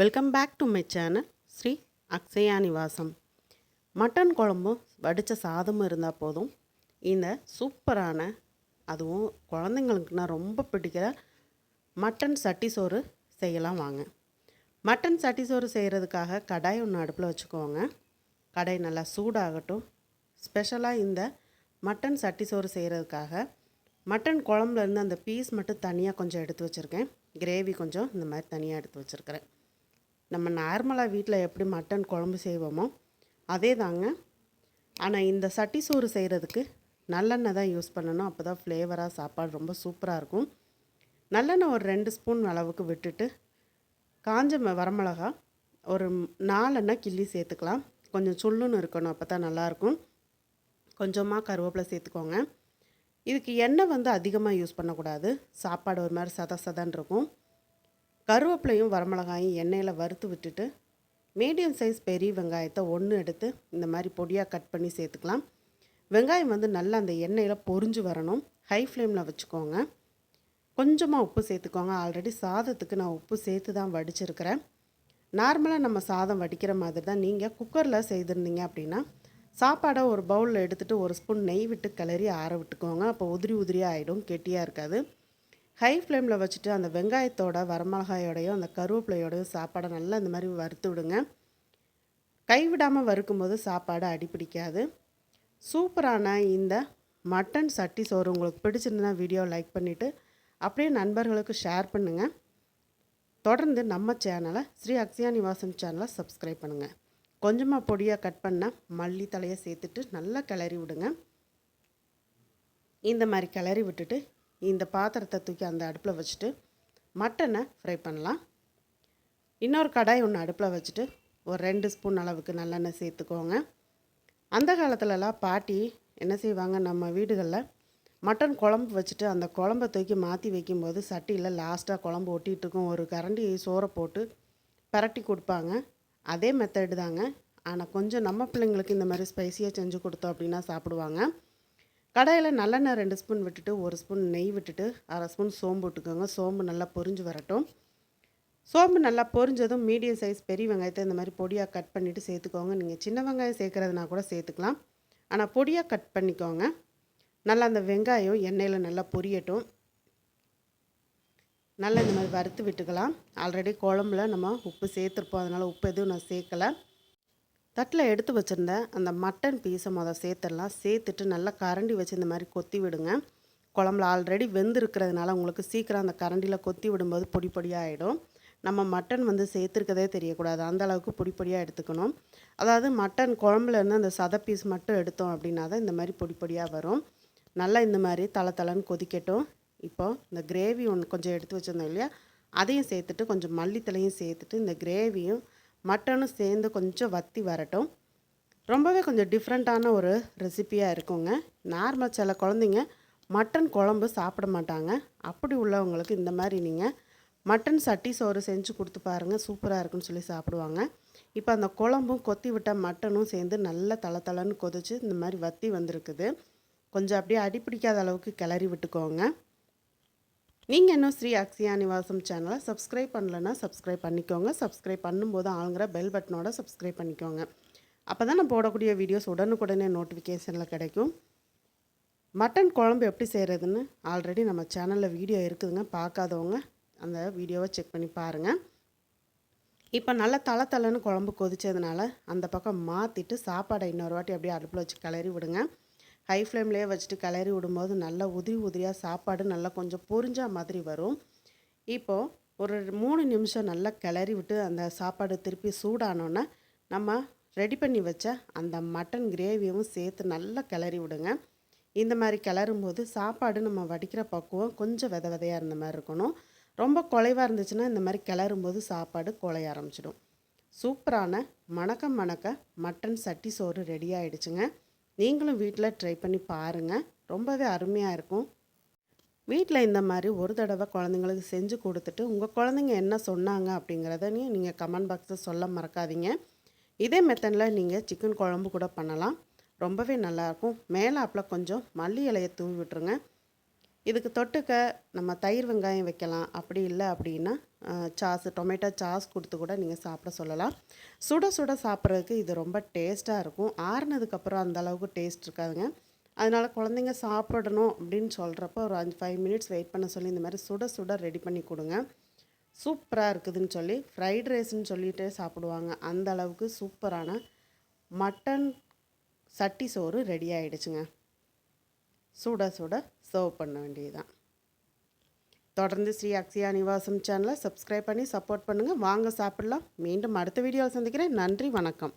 Welcome back to my channel Sri Akshaya Nivasam mutton குழம்பும் வடித்த சாதமும் இருந்தால் போதும். இந்த சூப்பரான அதுவும் குழந்தைங்களுக்குனா ரொம்ப பிடிக்கிற மட்டன் சட்டி சோறு செய்யலாம் வாங்க. மட்டன் சட்டி சோறு செய்கிறதுக்காக கடாய் ஒன்று அடுப்பில் வச்சுக்கோங்க. கடாய் நல்லா சூடாகட்டும். ஸ்பெஷலாக இந்த மட்டன் சட்டி சோறு செய்கிறதுக்காக மட்டன் குழம்புலேருந்து அந்த பீஸ் மட்டும் தனியாக கொஞ்சம் எடுத்து வச்சுருக்கேன். கிரேவி கொஞ்சம் இந்த மாதிரி தனியாக எடுத்து வச்சுருக்கிறேன். நம்ம நார்மலாக வீட்டில் எப்படி மட்டன் குழம்பு செய்வோமோ அதே தாங்க ஆனால் இந்த சட்டி சோறு செய்கிறதுக்கு நல்லெண்ணெய் தான் யூஸ் பண்ணணும். அப்போ தான் ஃப்ளேவராக சாப்பாடு ரொம்ப சூப்பராக இருக்கும். நல்லெண்ணெய் ஒரு ரெண்டு ஸ்பூன் அளவுக்கு விட்டுட்டு காஞ்ச ம- வரமிளகா ஒரு நாலெண்ணெய் கிள்ளி சேர்த்துக்கலாம். கொஞ்சம் சுள்ளுன்னு இருக்கணும் அப்போ தான் நல்லாயிருக்கும் கொஞ்சமாக கருவேப்பிலை சேர்த்துக்கோங்க. இதுக்கு எண்ணெய் வந்து அதிகமாக யூஸ் பண்ணக்கூடாது. சாப்பாடு ஒரு மாதிரி சத சதன் இருக்கும். கருவேப்பிலையும் வரமிளகாயும் எண்ணெயில் வறுத்து விட்டுட்டு மீடியம் சைஸ் பெரிய வெங்காயத்தை ஒன்று எடுத்து இந்த மாதிரி பொடியாக கட் பண்ணி சேர்த்துக்கலாம். வெங்காயம் வந்து நல்லா அந்த எண்ணெயில் பொரிஞ்சு வரணும். ஹை ஃப்ளேமில் வச்சுக்கோங்க. கொஞ்சமாக உப்பு சேர்த்துக்கோங்க. ஆல்ரெடி சாதத்துக்கு நான் உப்பு சேர்த்து தான் வடிச்சிருக்கிறேன். நார்மலாக நம்ம சாதம் வடிக்கிற மாதிரி தான் நீங்கள் குக்கரில் செய்திருந்தீங்க அப்படின்னா சாப்பாடை ஒரு பவுலில் எடுத்துகிட்டு ஒரு ஸ்பூன் நெய் விட்டு கிளறி ஆற விட்டுக்கோங்க. அப்போ உதிரி உதிரியாக ஆகிடும் கெட்டியாக இருக்காது. ஹை ஃப்ளேமில் வச்சுட்டு அந்த வெங்காயத்தோட வரமிளகாயோடையும் அந்த கருவேப்பிலையோடையும் சாப்பாடை நல்லா இந்த மாதிரி வறுத்து விடுங்க. கைவிடாமல் வறுக்கும்போது சாப்பாடு அடிப்பிடிக்காது சூப்பரான இந்த மட்டன் சட்டி சோறு உங்களுக்கு பிடிச்சிருந்தா வீடியோ லைக் பண்ணிவிட்டு அப்படியே நண்பர்களுக்கு ஷேர் பண்ணுங்கள் தொடர்ந்து நம்ம சேனலை ஸ்ரீ அக்ஷயா நிவாசம் சேனலை சப்ஸ்கிரைப் பண்ணுங்கள் கொஞ்சமாக பொடியாக கட் பண்ண மல்லி தலையை சேர்த்துட்டு நல்லா கிளறி விடுங்க. இந்த மாதிரி கிளறி விட்டுட்டு இந்த பாத்திரத்தை தூக்கி அந்த அடுப்பில் வச்சுட்டு மட்டனை ஃப்ரை பண்ணலாம். இன்னொரு கடாய் ஒன்று அடுப்பில் வச்சுட்டு ஒரு ரெண்டு ஸ்பூன் அளவுக்கு நல்லெண்ணெய் சேர்த்துக்கோங்க. அந்த காலத்துலலாம் பாட்டி என்ன செய்வாங்க நம்ம வீடுகளில் மட்டன் குழம்பு வச்சுட்டு அந்த குழம்ப தூக்கி மாற்றி வைக்கும்போது சட்டியில் லாஸ்ட்டாக குழம்பு ஒட்டிகிட்டு இருக்கும். ஒரு கரண்டி சோறை போட்டு பரட்டி கொடுப்பாங்க. அதே மெத்தடு தாங்க. ஆனால் கொஞ்சம் நம்ம பிள்ளைங்களுக்கு இந்த மாதிரி ஸ்பைசியாக செஞ்சு கொடுத்தோம் அப்படின்னா சாப்பிடுவாங்க. கடாயில் நல்லெண்ணெய் ரெண்டு ஸ்பூன் விட்டுட்டு ஒரு ஸ்பூன் நெய் விட்டுட்டு அரை ஸ்பூன் சோம்பு விட்டுக்கோங்க. சோம்பு நல்லா பொரிஞ்சு வரட்டும். சோம்பு நல்லா பொரிஞ்சதும் மீடியம் சைஸ் பெரிய வெங்காயத்தை இந்த மாதிரி பொடியாக கட் பண்ணிவிட்டு சேர்த்துக்கோங்க. நீங்கள் சின்ன வெங்காயம் சேர்க்குறதுனா கூட சேர்த்துக்கலாம். ஆனால் பொடியாக கட் பண்ணிக்கோங்க. நல்லா அந்த வெங்காயம் எண்ணெயில் நல்லா பொரியட்டும். நல்லா இந்த மாதிரி வறுத்து விட்டுக்கலாம். ஆல்ரெடி குழம்புல நம்ம உப்பு சேர்த்துருப்போம். அதனால் உப்பு எதுவும் நான் சேர்க்கலை. தட்டில் எடுத்து வச்சுருந்த அந்த மட்டன் பீஸை மொதல் சேர்த்துடலாம். சேர்த்துட்டு நல்லா கரண்டி வச்சு இந்த மாதிரி கொத்தி விடுங்க. குழம்புல ஆல்ரெடி வெந்திருக்கிறதுனால உங்களுக்கு சீக்கிரம் அந்த கரண்டியில் கொத்தி விடும்போது பொடி பொடியாக ஆகிடும் நம்ம மட்டன் வந்து சேர்த்துருக்கதே தெரியக்கூடாது. அந்த அளவுக்கு பொடி பொடியாக எடுத்துக்கணும். அதாவது மட்டன் குழம்புலேருந்து அந்த சத பீஸ் மட்டும் எடுத்தோம் அப்படின்னா தான் இந்த மாதிரி பொடி பொடியாக வரும். நல்லா இந்த மாதிரி தலை தலைன்னு கொதிக்கட்டும். இப்போது இந்த கிரேவி ஒன்று கொஞ்சம் எடுத்து வச்சுருந்தோம் இல்லையா? அதையும் சேர்த்துட்டு கொஞ்சம் மல்லித்தலையும் சேர்த்துட்டு இந்த கிரேவியும் மட்டனும் சேர்ந்து கொஞ்சம் வத்தி வரட்டும். ரொம்பவே கொஞ்சம் டிஃப்ரெண்ட்டான ஒரு ரெசிப்பியாக இருக்குங்க. நார்மல் சில குழந்தைங்க மட்டன் குழம்பு சாப்பிட மாட்டாங்க. அப்படி உள்ளவங்களுக்கு இந்த மாதிரி நீங்கள் மட்டன் சட்டி சோறு செஞ்சு கொடுத்து பாருங்கள் சூப்பராக இருக்குன்னு சொல்லி சாப்பிடுவாங்க. இப்போ அந்த குழம்பும் கொத்தி விட்ட மட்டனும் சேர்ந்து நல்லா தள தளன்னு கொதிச்சு இந்த மாதிரி வத்தி வந்திருக்குது. கொஞ்சம் அப்படியே அடிப்பிடிக்காத அளவுக்கு கிளறி விட்டுக்கோங்க. நீங்கள் இன்னும் ஸ்ரீ அக்ஷயா நிவாசம் சேனலை சப்ஸ்கிரைப் பண்ணலன்னா சப்ஸ்கிரைப் பண்ணிக்கோங்க. சப்ஸ்கிரைப் பண்ணும்போது ஆளுங்கிற பெல் பட்டனோட சப்ஸ்கிரைப் பண்ணிக்கோங்க. அப்போ தான் நான் போடக்கூடிய வீடியோஸ் உடனுக்குடனே நோட்டிஃபிகேஷனில் கிடைக்கும். மட்டன் குழம்பு எப்படி செய்கிறதுன்னு ஆல்ரெடி நம்ம சேனலில் வீடியோ இருக்குதுங்க. பார்க்காதவங்க அந்த வீடியோவை செக் பண்ணி பாருங்கள் இப்போ நல்லா தலை தலைன்னு குழம்பு கொதிச்சதுனால அந்த பக்கம் மாற்றிட்டு சாப்பாடை இன்னொரு வாட்டி அப்படியே அடுப்பில் வச்சு கிளறி விடுங்க. ஹை ஃப்ளேம்லேயே வச்சுட்டு கிளறி விடும்போது நல்லா உதிரி உதிரியாக சாப்பாடு நல்லா கொஞ்சம் பொரிஞ்ச மாதிரி வரும். இப்போது ஒரு மூணு நிமிஷம் நல்லா கிளறி விட்டு அந்த சாப்பாடு திருப்பி சூடானோன்னே நம்ம ரெடி பண்ணி வச்ச அந்த மட்டன் கிரேவியும் சேர்த்து நல்லா கிளறி விடுங்க. இந்த மாதிரி கிளறும் போது சாப்பாடு நம்ம வடிக்கிற பக்குவம் கொஞ்சம் வித விதையாக இருந்த மாதிரி இருக்கணும். ரொம்ப குலைவாக இருந்துச்சுன்னா இந்த மாதிரி கிளறும் போது சாப்பாடு குலைய ஆரம்பிச்சிடும். சூப்பரான மணக்க மணக்க மட்டன் சட்டி சோறு ரெடி ஆகிடுச்சுங்க நீங்களும் வீட்டில் ட்ரை பண்ணி பாருங்கள் ரொம்பவே அருமையாக இருக்கும். வீட்டில் இந்த மாதிரி ஒரு தடவை குழந்தைங்களுக்கு செஞ்சு கொடுத்துட்டு உங்கள் குழந்தைங்க என்ன சொன்னாங்க அப்படிங்கிறத நீங்கள் கமெண்ட் பாக்ஸில் சொல்ல மறக்காதீங்க. இதே மெத்தடில் நீங்கள் சிக்கன் குழம்பு கூட பண்ணலாம். ரொம்பவே நல்லாயிருக்கும் மேலாப்பில் கொஞ்சம் மல்லி இலையை தூவி விட்டுருங்க. இதுக்கு தொட்டுக்க நம்ம தயிர் வெங்காயம் வைக்கலாம். அப்படி இல்லை அப்படின்னா சாஸ் டொமேட்டோ சாஸ் கொடுத்து கூட நீங்கள் சாப்பிட சொல்லலாம். சுட சுட சாப்பிட்றதுக்கு இது ரொம்ப டேஸ்ட்டாக இருக்கும். ஆறுனதுக்கப்புறம் அந்த அளவுக்கு டேஸ்ட் இருக்காதுங்க. அதனால் குழந்தைங்க சாப்பிடணும் அப்படின்னு சொல்கிறப்ப ஒரு அஞ்சு ஃபைவ் மினிட்ஸ் வெயிட் பண்ண சொல்லி இந்த மாதிரி சுட சுட ரெடி பண்ணி கொடுங்க. சூப்பராக இருக்குதுன்னு சொல்லி ஃப்ரைட் ரைஸ்ன்னு சொல்லிட்டு சாப்பிடுவாங்க. அந்த அளவுக்கு சூப்பரான மட்டன் சட்டி சோறு ரெடி ஆகிடுச்சுங்க சுட சுட சர்வ் பண்ண வேண்டியதுதான். தொடர்ந்து ஸ்ரீ அக்ஷயா நிவாசம் சேனலை சப்ஸ்கிரைப் பண்ணி சப்போர்ட் பண்ணுங்கள் வாங்க சாப்பிட்லாம். மீண்டும் அடுத்த வீடியோவில் சந்திக்கிறேன். நன்றி வணக்கம்.